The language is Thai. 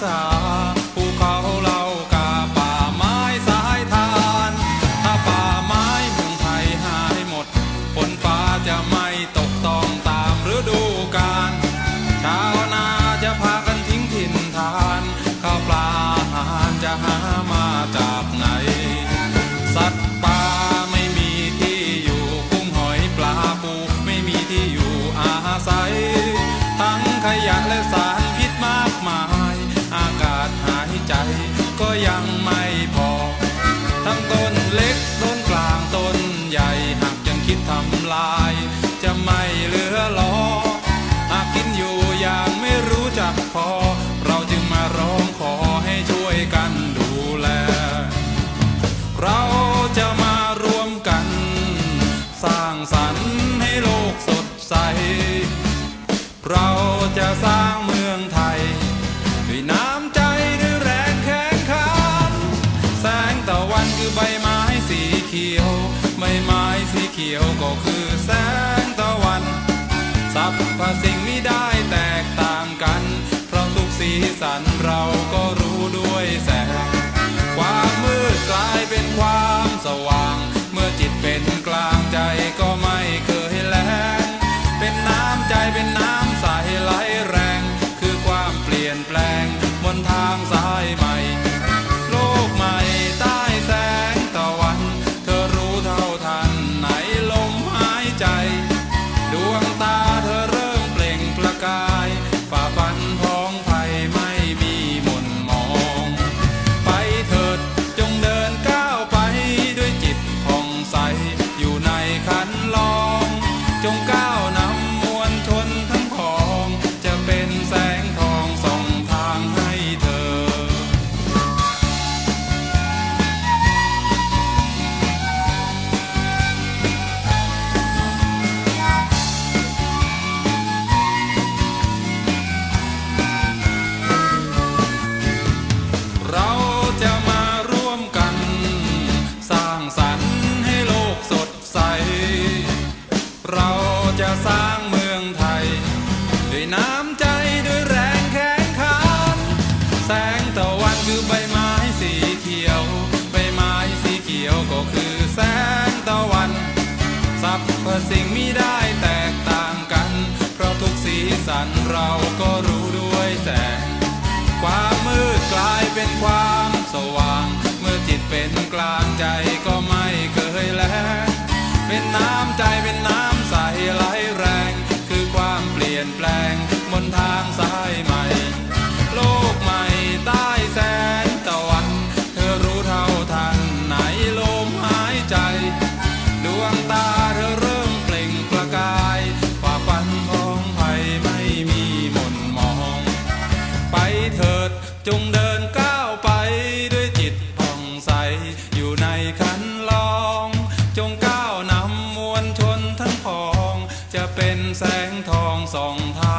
ภูเขาเหล่ากาป่าไม้สายทาน ถ้าป่าไม้เมืองไทยหายหมดฝนฟ้าจะไม่ตกต้องตามฤดูกาลชานาจะพากันทิ้งถิ่นฐานข้าวปลาอาหารจะหามาจากไหน สัตว์ป่าไม่มีที่อยู่กุ้งหอยปลาปูไม่มีที่อยู่อาศัย ทั้งขยะและสา เขียวก็คือแสงตะวันสรรพสิ่งมิได้แตกต่างกัน เพราะทุกสีสันเราก็รู้ด้วยแสง แสงทองส่องทางให้เธอ เราจะมาร่วมกัน สร้างสรรค์ให้โลกสดใส เราจะสร้าง คือใบไม้สีเขียว ใบไม้สีเขียวก็คือแสงตะวันสรรพสิ่งมิได้แตกต่างกัน เพราะทุกสีสันเราก็รู้ด้วยแสง ความมืดกลายเป็นความสว่าง เมื่อจิตเป็นกลางใจก็ไม่เคยแลเป็นน้ำใจเป็นน้ำใสไหลแรง คือความเปลี่ยนแปลงบนทางสายใหม่ ลมหายใจ ดวงตาเธอเริ่มเปล่งประกายฝ่าฟันของภัยไม่มีมนมอง ไปเถิดจงเดินก้าวไปด้วยจิตผ่องใส อยู่ในคันลอง จงก้าวนำมวลชนทั้งพอง จะเป็นแสงทองส่องทาง